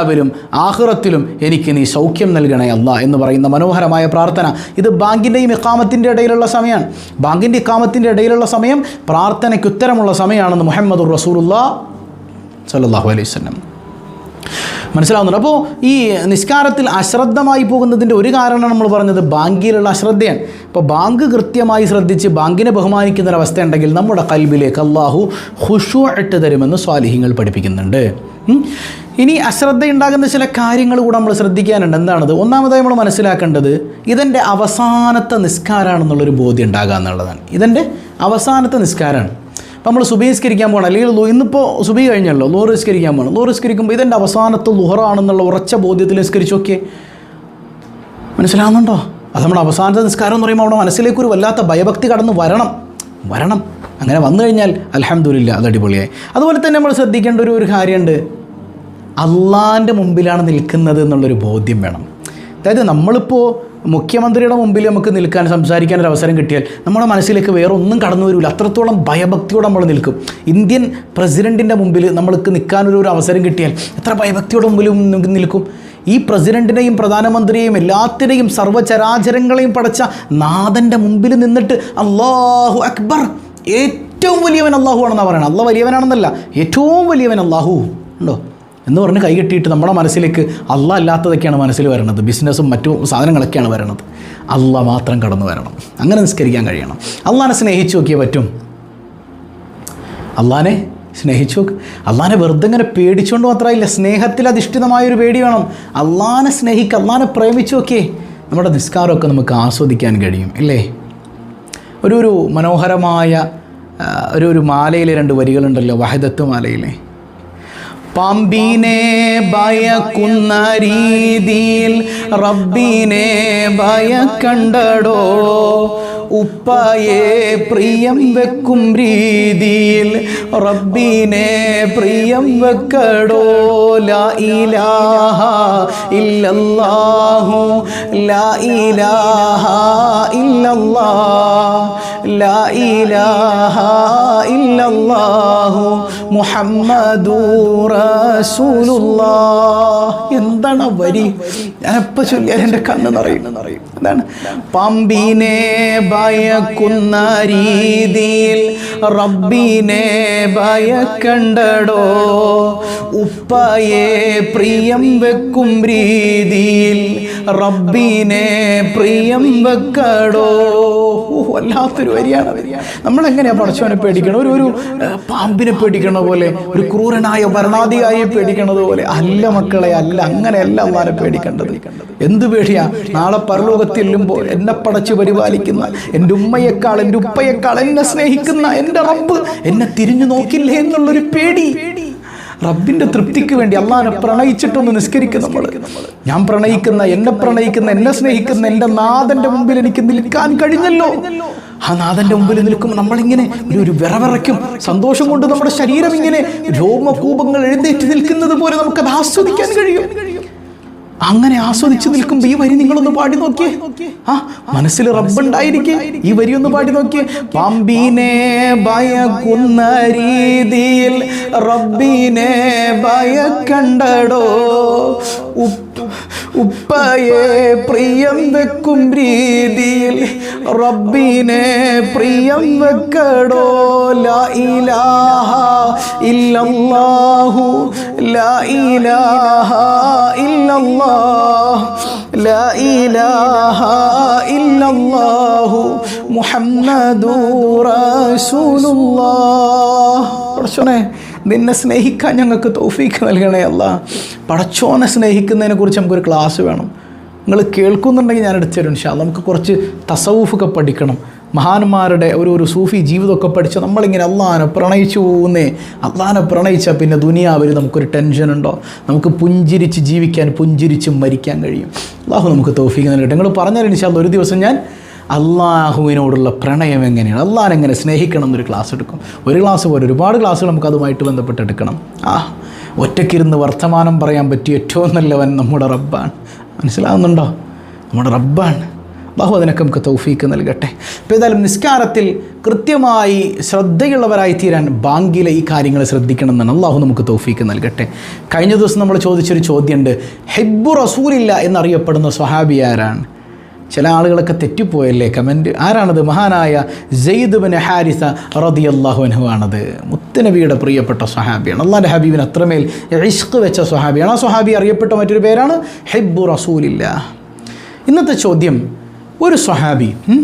ദുനിയാവിലും ആഹ്റത്തിലും എനിക്ക് നീ സൗഖ്യം നൽകണേ അല്ല എന്ന് പറയുന്ന മനോഹരമായ പ്രാർത്ഥന. ഇത് ബാങ്കിന്റെയും ഇക്കാമത്തിന്റെ ഇടയിലുള്ള സമയമാണ്. ബാങ്കിന്റെ ഇക്കാമത്തിന്റെ ഇടയിലുള്ള സമയം പ്രാർത്ഥനയ്ക്ക് ഉത്തരമുള്ള സമയമാണെന്ന് മുഹമ്മദ് റസൂലുള്ള സല്ലല്ലാഹു അലൈഹി വസല്ലം. മനസ്സിലാവുന്നുണ്ട്? അപ്പോൾ ഈ നിസ്കാരത്തിൽ അശ്രദ്ധമായി പോകുന്നതിന്റെ ഒരു കാരണമാണ് നമ്മൾ പറഞ്ഞത് ബാങ്കിലുള്ള അശ്രദ്ധയാണ്. ഇപ്പോൾ ബാങ്ക് കൃത്യമായി ശ്രദ്ധിച്ച് ബാങ്കിനെ ബഹുമാനിക്കുന്ന ഒരവസ്ഥ ഉണ്ടെങ്കിൽ നമ്മുടെ കൽബിലേക്ക് അള്ളാഹു ഹുഷു ഇട്ട് തരുമെന്ന് സ്വാലിഹ്യങ്ങൾ പഠിപ്പിക്കുന്നുണ്ട്. ഇനി അശ്രദ്ധയുണ്ടാകുന്ന ചില കാര്യങ്ങൾ കൂടെ നമ്മൾ ശ്രദ്ധിക്കാനുണ്ട്. എന്താണത്? ഒന്നാമതായി നമ്മൾ മനസ്സിലാക്കേണ്ടത് ഇതെന്റെ അവസാനത്തെ നിസ്കാരമാണെന്നുള്ളൊരു ബോധ്യം ഉണ്ടാകുക എന്നുള്ളതാണ്. ഇതെന്റെ അവസാനത്തെ നിസ്കാരമാണ്. അപ്പോൾ നമ്മൾ സുബഹിസ്കരിക്കാൻ പോകണം. അല്ലെങ്കിൽ ഇന്നിപ്പോൾ സുബി കഴിഞ്ഞല്ലോ ലോറ് നിസ്കരിക്കാൻ പോകണം. ലോറ് നിസ്കരിക്കുമ്പോൾ ഇതെന്റെ അവസാനത്തെ ലുഹറാണെന്നുള്ള ഉറച്ച ബോധ്യത്തിൽ നിസ്കരിച്ചു നോക്കിയേ. മനസ്സിലാവുന്നുണ്ടോ? അത് നമ്മുടെ അവസാനത്തെ നിസ്കാരം എന്ന് പറയുമ്പോൾ നമ്മുടെ മനസ്സിലേക്ക് ഒരു വല്ലാത്ത ഭയഭക്തി കടന്ന് വരണം. വരണം. അങ്ങനെ വന്നു കഴിഞ്ഞാൽ അലഹമ്മദില്ല അത് അടിപൊളിയായി. അതുപോലെ തന്നെ നമ്മൾ ശ്രദ്ധിക്കേണ്ട ഒരു ഒരു കാര്യമുണ്ട്. അള്ളാന്റെ മുമ്പിലാണ് നിൽക്കുന്നത് എന്നുള്ളൊരു ബോധ്യം വേണം. അതായത് നമ്മളിപ്പോൾ മുഖ്യമന്ത്രിയുടെ മുമ്പിൽ നമുക്ക് നിൽക്കാൻ സംസാരിക്കാൻ ഒരു അവസരം കിട്ടിയാൽ നമ്മുടെ മനസ്സിലേക്ക് വേറെ ഒന്നും കടന്നു വരില്ല അത്രത്തോളം ഭയഭക്തിയോടെ നമ്മൾ നിൽക്കും. ഇന്ത്യൻ പ്രസിഡന്റിന്റെ മുമ്പിൽ നമ്മൾക്ക് നിൽക്കാനൊരു ഒരു അവസരം കിട്ടിയാൽ എത്ര ഭയഭക്തിയോടെ നമുക്ക് നിൽക്കും. ഈ പ്രസിഡന്റിനെയും പ്രധാനമന്ത്രിയെയും എല്ലാത്തിനെയും സർവചരാചരങ്ങളെയും പടച്ച നാഥന്റെ മുമ്പിൽ നിന്നിട്ട് അള്ളാഹു അക്ബർ ഏറ്റവും വലിയവൻ അള്ളാഹു ആണെന്നാണ് പറയുന്നത് അള്ള വലിയവനാണെന്നല്ല ഏറ്റവും വലിയവൻ അള്ളാഹു ഉണ്ടോ? എന്ന് പറഞ്ഞ് കൈ കെട്ടിയിട്ട് നമ്മുടെ മനസ്സിലേക്ക് അല്ല അല്ലാത്തതൊക്കെയാണ് മനസ്സിൽ വരണത്. ബിസിനസ്സും മറ്റു സാധനങ്ങളൊക്കെയാണ് വരണത്. അല്ല മാത്രം കടന്നു വരണം. അങ്ങനെ നിസ്കരിക്കാൻ കഴിയണം. അള്ളാനെ സ്നേഹിച്ചു നോക്കിയേ പറ്റും. അള്ളാനെ സ്നേഹിച്ചു അള്ളാനെ വെറുതെ ഇങ്ങനെ പേടിച്ചുകൊണ്ട് മാത്രമല്ല സ്നേഹത്തിൽ അധിഷ്ഠിതമായൊരു പേടി വേണം. അള്ളാനെ സ്നേഹിക്കുക അള്ളാനെ പ്രേമിച്ചു നോക്കിയേ. നമ്മുടെ നിസ്കാരമൊക്കെ നമുക്ക് ആസ്വദിക്കാൻ കഴിയും ഇല്ലേ? ഒരു ഒരു മനോഹരമായ ഒരു ഒരു മാലയിലെ രണ്ട് വരികളുണ്ടല്ലോ വഹദത്ത് മാലയിലെ. പാമ്പിനെ ഭയക്കുന്ന രീതിയിൽ റബ്ബിനെ ഭയക്കണ്ടടോ? ഉപ്പയെ പ്രിയം വെക്കും രീതിയിൽ റബ്ബിനെ പ്രിയം വെക്കടോ? ലാ ഇലാഹ ഇല്ലല്ലാഹു ലാ ഇലാഹ ഇല്ലല്ലാഹ് ലാ ഇലാഹ ഇല്ലല്ലാഹു മുഹമ്മദുർ റസൂലുള്ളാ എന്താണ് ആ വരി ഞാനെപ്പോൾ ചൊല്ലിയാൽ എന്റെ കണ്ണ് നിറയും എന്താണ്? പമ്പിനെ ഭയക്കുന്ന രീതിയിൽ റബ്ബിനെ ഭയക്കണ്ടടോ? ഉപ്പയെ പ്രിയം വെക്കും രീതിയിൽ റബ്ബിനെ പ്രിയം വെക്കടോ. വല്ലാത്തൊരു വരിയാണ് നമ്മളെങ്ങനെയാ പടച്ചവനെ പേടിക്കണം ഒരു ഒരു പാമ്പിനെ പേടിക്കണ പോലെ ഒരു ക്രൂരനായ ഭരണാധികാരിയെ പേടിക്കണത് പോലെ. അല്ല മക്കളെ അല്ല അങ്ങനെയല്ല അള്ളാനെ പേടിക്കേണ്ടത്. എന്ത് പേടിയാ? നാളെ പരലോകത്തിൽ ചെല്ലുമ്പോൾ എന്നെ പടച്ച് പരിപാലിക്കുന്ന എന്റെ ഉമ്മയേക്കാൾ എന്റെ ഉപ്പയേക്കാൾ എന്നെ സ്നേഹിക്കുന്ന എന്റെ റബ്ബ് എന്നെ തിരിഞ്ഞു നോക്കില്ലേ എന്നുള്ളൊരു പേടി. റബ്ബിന്റെ തൃപ്തിക്ക് വേണ്ടി അള്ളാഹിനെ പ്രണയിച്ചിട്ടൊന്ന് നിസ്കരിക്കും നമ്മൾ ഞാൻ പ്രണയിക്കുന്ന എന്നെ പ്രണയിക്കുന്ന എന്നെ സ്നേഹിക്കുന്ന എന്റെ നാഥന്റെ മുമ്പിൽ എനിക്ക് നിൽക്കാൻ കഴിഞ്ഞല്ലോ. ആ നാഥന്റെ മുമ്പിൽ നിൽക്കുമ്പോൾ നമ്മളിങ്ങനെ ഒരു ഒരു വിറവിറയ്ക്കും സന്തോഷം കൊണ്ട് നമ്മുടെ ശരീരം ഇങ്ങനെ രോമകൂപങ്ങൾ എഴുന്നേറ്റ് നിൽക്കുന്നത് പോലെ നമുക്കത് ആസ്വദിക്കാൻ കഴിയും. അങ്ങനെ ആസ്വദിച്ചു നിൽക്കുമ്പോൾ ഈ വരി നിങ്ങളൊന്ന് പാടി നോക്കിയേ. ആ മനസ്സിൽ റബ്ബുണ്ടായിരിക്കേ. ഈ വരി ഒന്ന് പാടി നോക്കിയേ. പാമ്പിനെ ഭയക്കുന്ന രീതിയിൽ റബ്ബിനെ ഭയക്കണ്ടടോ. ഉപ്പയെ പ്രിയം വെക്കും രീതിയിൽ. റബ്ബിനെ പ്രിയം വെക്കടോ. ലാ ഇലാഹ ഇല്ലല്ലാഹു ലാ ഇലാഹ ഇല്ലല്ലാഹ്. പടച്ചോനെ നിന്നെ സ്നേഹിക്കാൻ ഞങ്ങൾക്ക് തൗഫീക്ക് നൽകണേ അല്ല. പടച്ചോനെ സ്നേഹിക്കുന്നതിനെ കുറിച്ച് നമുക്കൊരു ക്ലാസ് വേണം. നിങ്ങൾ കേൾക്കുന്നുണ്ടെങ്കിൽ ഞാൻ എടുത്തു തരും ഷാ നമുക്ക് കുറച്ച് തസവൂഫൊക്കെ പഠിക്കണം. മഹാന്മാരുടെ ഒരു ഒരു സൂഫി ജീവിതമൊക്കെ പഠിച്ച് നമ്മളിങ്ങനെ അള്ളഹാനെ പ്രണയിച്ചു പോകുന്നേ. അള്ളഹാനെ പ്രണയിച്ചാൽ പിന്നെ ദുനിയാവിൽ നമുക്കൊരു ടെൻഷൻ ഉണ്ടോ? നമുക്ക് പുഞ്ചിരിച്ച് ജീവിക്കാൻ പുഞ്ചിരിച്ച് മരിക്കാൻ കഴിയും. അള്ളാഹു നമുക്ക് തോഫിക്ക് നൽകട്ടെ. നിങ്ങൾ പറഞ്ഞാൽ ഇൻഷാല്ല ഒരു ദിവസം ഞാൻ അള്ളാഹുവിനോടുള്ള പ്രണയം എങ്ങനെയാണ്? അള്ളാഹൻ എങ്ങനെ സ്നേഹിക്കണം എന്നൊരു ക്ലാസ് എടുക്കും. ഒരു ക്ലാസ് പോലെ ഒരുപാട് ക്ലാസ്സുകൾ നമുക്ക് അതുമായിട്ട് ബന്ധപ്പെട്ട് എടുക്കണം. ആ ഒറ്റയ്ക്കിരുന്ന് വർത്തമാനം പറയാൻ പറ്റിയ ഏറ്റവും നല്ലവൻ നമ്മുടെ റബ്ബാണ്. മനസ്സിലാവുന്നുണ്ടോ? നമ്മുടെ റബ്ബാണ്. ബാഹു അതിനൊക്കെ തൗഫീക്ക് നൽകട്ടെ. അപ്പോൾ ഏതായാലും നിസ്കാരത്തിൽ കൃത്യമായി ശ്രദ്ധയുള്ളവരായി തീരാൻ ബാങ്കിലെ ഈ കാര്യങ്ങൾ ശ്രദ്ധിക്കണം എന്നാണ് അള്ളാഹു നമുക്ക് തൗഫീക്ക് നൽകട്ടെ. കഴിഞ്ഞ ദിവസം നമ്മൾ ചോദിച്ചൊരു ചോദ്യമുണ്ട് ഹെബ്ബു റസൂലില്ല എന്നറിയപ്പെടുന്ന സ്വഹാബി ആരാണ്? ചില ആളുകളൊക്കെ തെറ്റിപ്പോയല്ലേ? കമന്റ് ആരാണത്? മഹാനായ ജെയ്ദ് ബിൻ ഹാരിസ റതി അള്ളാഹു അൻഹു ആണത് മുത്തനബിയുടെ പ്രിയപ്പെട്ട സ്വഹാബിയാണ്. അള്ളാന്റെ ഹബീബിന് അത്രമേൽ ഇഷ്ക് വെച്ച സ്വഹാബിയാണ്. ആ സ്വഹാബി അറിയപ്പെട്ട മറ്റൊരു പേരാണ് ഹെബ്ബു റസൂലില്ല. ഇന്നത്തെ ചോദ്യം ഒരു സ്വഹാബി ഉം,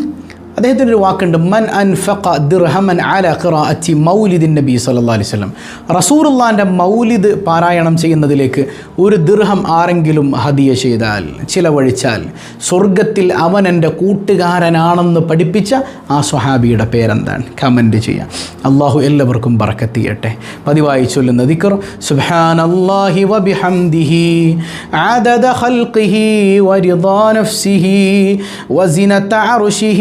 അദ്ദേഹത്തിൻ്റെ ഒരു വാക്കുണ്ട് മൻ അൻഫഖ ദിർഹമൻ അല ഖിറാഅത്തി മൗലിദിൻ നബി സല്ലല്ലാഹു അലൈഹി വസല്ലം റസൂലുള്ളാഹിൻ്റെ മൗലിദ് പാരായണം ചെയ്യുന്നതിലേക്ക് ഒരു ദിർഹം ആരെങ്കിലും ഹദിയ ചെയ്താൽ ചിലവഴിച്ചാൽ സ്വർഗത്തിൽ അവൻ എൻ്റെ കൂട്ടുകാരനാണെന്ന് പഠിപ്പിച്ച ആ സ്വഹാബിയുടെ പേരെന്താണ് കമൻറ്റ് ചെയ്യാം അള്ളാഹു എല്ലാവർക്കും ബറക്കത്തിയട്ടെ പതിവായി ചൊല്ലുന്ന ദിക്ർ സുബ്ഹാനല്ലാഹി വബിഹംദിഹി عدد خلقه ورضا نفسه وزنة عرشه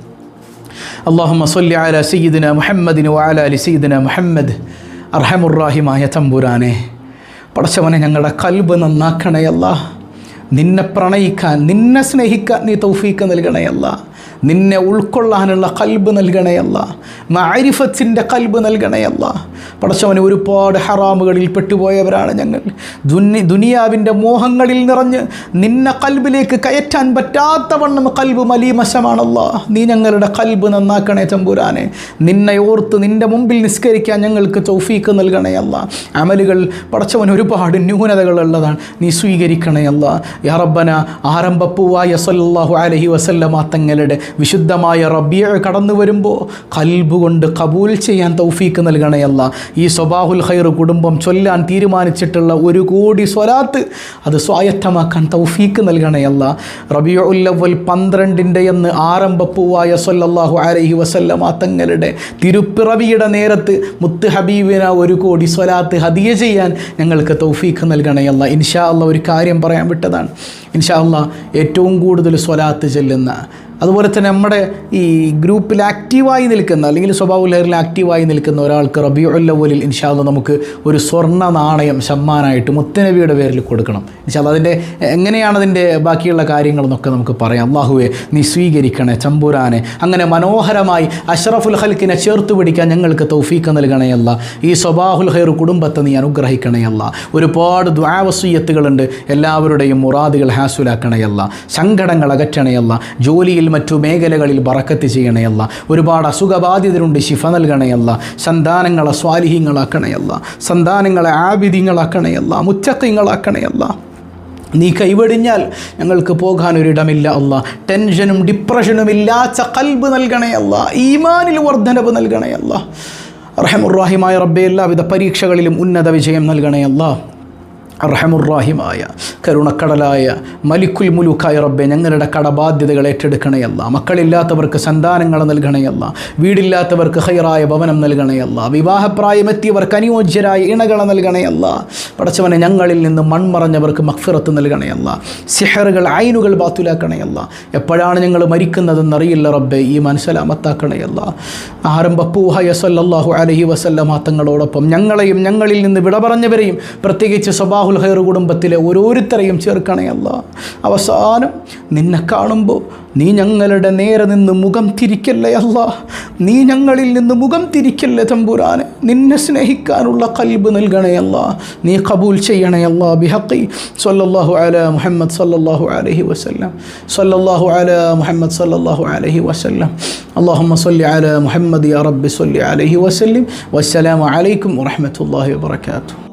അള്ളാഹുമ സൊല്ലി ആല സയ്യിദിന മുഹമ്മദിന് വാല അലി സയ്യിദിന മുഹമ്മദ്. അർഹമുറാഹിമായ തമ്പുരാനെ പടച്ചവനെ ഞങ്ങളുടെ കൽബ് നന്നാക്കണയല്ല. നിന്നെ പ്രണയിക്കാൻ നിന്നെ സ്നേഹിക്കാൻ നീ തൗഫീക്ക് നൽകണയല്ല. നിന്നെ ഉൾക്കൊള്ളാനുള്ള കൽബ് നൽകണയല്ല മാരിഫത്തിന്റെ കൽബ് നൽകണയല്ല പടച്ചവന് ഒരുപാട് ഹറാമുകളിൽ പെട്ടുപോയവരാണ് ഞങ്ങൾ. ദുനി ദുനിയാവിന്റെ മോഹങ്ങളിൽ നിറഞ്ഞ് നിന്നെ കൽബിലേക്ക് കയറ്റാൻ പറ്റാത്തവണ്ണം കൽബ് മലീമശമാണല്ല. നീ ഞങ്ങളുടെ കൽബ് നന്നാക്കണേ തമ്പുരാനെ. നിന്നെ ഓർത്ത് നിന്റെ മുമ്പിൽ നിസ്കരിക്കാൻ ഞങ്ങൾക്ക് തൗഫീക്ക് നൽകണയല്ല അമലുകൾ പടച്ചവൻ ഒരുപാട് ന്യൂനതകളുള്ളതാണ് നീ സ്വീകരിക്കണയല്ല യാ റബ്ബന ആരംഭപ്പൂവായ സല്ലല്ലാഹു അലൈഹി വസല്ലമ തങ്ങളുടെ വിശുദ്ധമായ റബിയ കടന്നു വരുമ്പോൾ കൽബ് കൊണ്ട് കബൂൽ ചെയ്യാൻ തൗഫീക്ക് നൽകണയല്ല ഈ സ്വബാഹുൽ ഖൈർ കുടുംബം ചൊല്ലാൻ തീരുമാനിച്ചിട്ടുള്ള ഒരു കോടി സ്വലാത്ത് അത് സ്വായത്തമാക്കാൻ തൗഫീക്ക് നൽകണയല്ല റബിയ ഉല്ലവൽ പന്ത്രണ്ടിന്റെ എന്ന് ആരംഭപ്പൂവായ സൊല്ലാഹു അലൈഹി വസല്ലമ തങ്ങളുടെ തിരുപ്പിറവിയുടെ നേരത്ത് മുത്ത് ഹബീബിന ഒരു കോടി സ്വലാത്ത് ഹദിയ ചെയ്യാൻ ഞങ്ങൾക്ക് തൗഫീക്ക് നൽകണയല്ല ഇൻഷാ അല്ല ഒരു കാര്യം പറയാൻ വിട്ടതാണ്. ഇൻഷാ അല്ല ഏറ്റവും കൂടുതൽ സ്വലാത്ത് ചെല്ലുന്ന അതുപോലെ തന്നെ നമ്മുടെ ഈ ഗ്രൂപ്പിൽ ആക്റ്റീവായി നിൽക്കുന്ന അല്ലെങ്കിൽ സ്വഭാവ ലഹരിൽ ആക്റ്റീവായി നിൽക്കുന്ന ഒരാൾക്ക് റബിയുല്ലവലിൽ ഇൻഷാല്ല നമുക്ക് ഒരു സ്വർണ നാണയം സമ്മാനമായിട്ട് മുത്തനബിയുടെ പേരിൽ കൊടുക്കണം. ഇൻഷാല്ല അതിന്റെ എങ്ങനെയാണ് അതിന്റെ ബാക്കിയുള്ള കാര്യങ്ങളെന്നൊക്കെ നമുക്ക് പറയാം. അള്ളാഹുവെ നീ സ്വീകരിക്കണേ ചമ്പുരാനെ. അങ്ങനെ മനോഹരമായി അഷറഫുൽ ഹൽക്കിനെ ചേർത്ത് പിടിക്കാൻ ഞങ്ങൾക്ക് തൗഫീക്ക് നൽകണയല്ല ഈ സ്വബാഹുൽ ഹൈർ കുടുംബത്തെ നീ അനുഗ്രഹിക്കണയല്ല ഒരുപാട് ദ്വാവസീയത്തുകളുണ്ട് എല്ലാവരുടെയും മുറാദുകൾ ഹാസുലാക്കണയല്ല സങ്കടങ്ങൾ അകറ്റണയല്ല ജോലിയിൽ മറ്റു മേഖലകളിൽ ബറക്കത്ത് ചെയ്യണയല്ല ഒരുപാട് അസുഖബാധിതരുണ്ട് ശിഫ നൽകണയല്ല സന്താനങ്ങളെ സ്വാലിഹ്യങ്ങളാക്കണയല്ല സന്താനങ്ങളെ ആബിദിങ്ങളാക്കണയല്ല മുച്ചക്കങ്ങളാക്കണയല്ല നീ കൈവെടിഞ്ഞാൽ ഞങ്ങൾക്ക് പോകാൻ പോകാനൊരിടമില്ല അല്ല. ടെൻഷനും ഡിപ്രഷനും ഇല്ലാത്ത കൽബ് നൽകണയല്ല ഈമാനിൽ വർധനവ് നൽകണയല്ല റഹമുറാഹിമായ റബ്ബെ എല്ലാവിധ പരീക്ഷകളിലും ഉന്നത വിജയം നൽകണയല്ല അർഹമുറാഹിമായ കരുണക്കടലായ മലിക്കുൽ മുലുക്കായ റബ്ബെ ഞങ്ങളുടെ കടബാധ്യതകൾ ഏറ്റെടുക്കണയല്ല. മക്കളില്ലാത്തവർക്ക് സന്താനങ്ങൾ നൽകണയല്ല. വീടില്ലാത്തവർക്ക് ഹൈറായ ഭവനം നൽകണയല്ല. വിവാഹപ്രായമെത്തിയവർക്ക് അനുയോജ്യരായ ഇണകൾ നൽകണയല്ല. പടച്ചവനെ ഞങ്ങളിൽ നിന്ന് മൺമറഞ്ഞവർക്ക് മക്ഫിറത്ത് നൽകണയല്ല. സിഹറുകൾ ഐനുകൾ ബാത്തുലാക്കണയല്ല. എപ്പോഴാണ് ഞങ്ങൾ മരിക്കുന്നതെന്നറിയില്ല റബ്ബെ. ഈ മനസ്സലാമത്താക്കണയല്ല ആരംഭപ്പൂഹയ സല്ലല്ലാഹു അലഹി വസല്ലമ തങ്ങളോടൊപ്പം ഞങ്ങളെയും ഞങ്ങളിൽ നിന്ന് വിട പറഞ്ഞവരെയും പ്രത്യേകിച്ച് സ്വബാഹു സബാഹുൽ ഹൈർ കുടുംബത്തിലെ ഓരോരുത്തരെയും ചേർക്കണേ അല്ല. അവസാനം നിന്നെ കാണുമ്പോൾ നീ ഞങ്ങളുടെ നേരെ നിന്ന് മുഖം തിരിക്കല്ലേ അല്ല. നീ ഞങ്ങളിൽ നിന്ന് മുഖം തിരിക്കല്ലേ തമ്പുരാന്. നിന്നെ സ്നേഹിക്കാനുള്ള കൽബ് നൽകണേ അല്ല. നീ കബൂൽ ചെയ്യണേ അല്ല ബിഹക്കി സല്ലാഹു അല മുഹമ്മദ് സല്ലാഹു അലഹി വസ്ല്ലാം. സല്ലാഹു അല മുഹമ്മദ് സല്ലാഹു അലഹി വസ്ല്ലാം. അള്ളാഹമ്മ സല്ലി അല മുഹമ്മദ് യാ റബ്ബി സല്ലി അലഹി വസ്ലിം വസ്സലാമു അലൈക്കും വറഹമത്തല്ലാഹി വാത്തു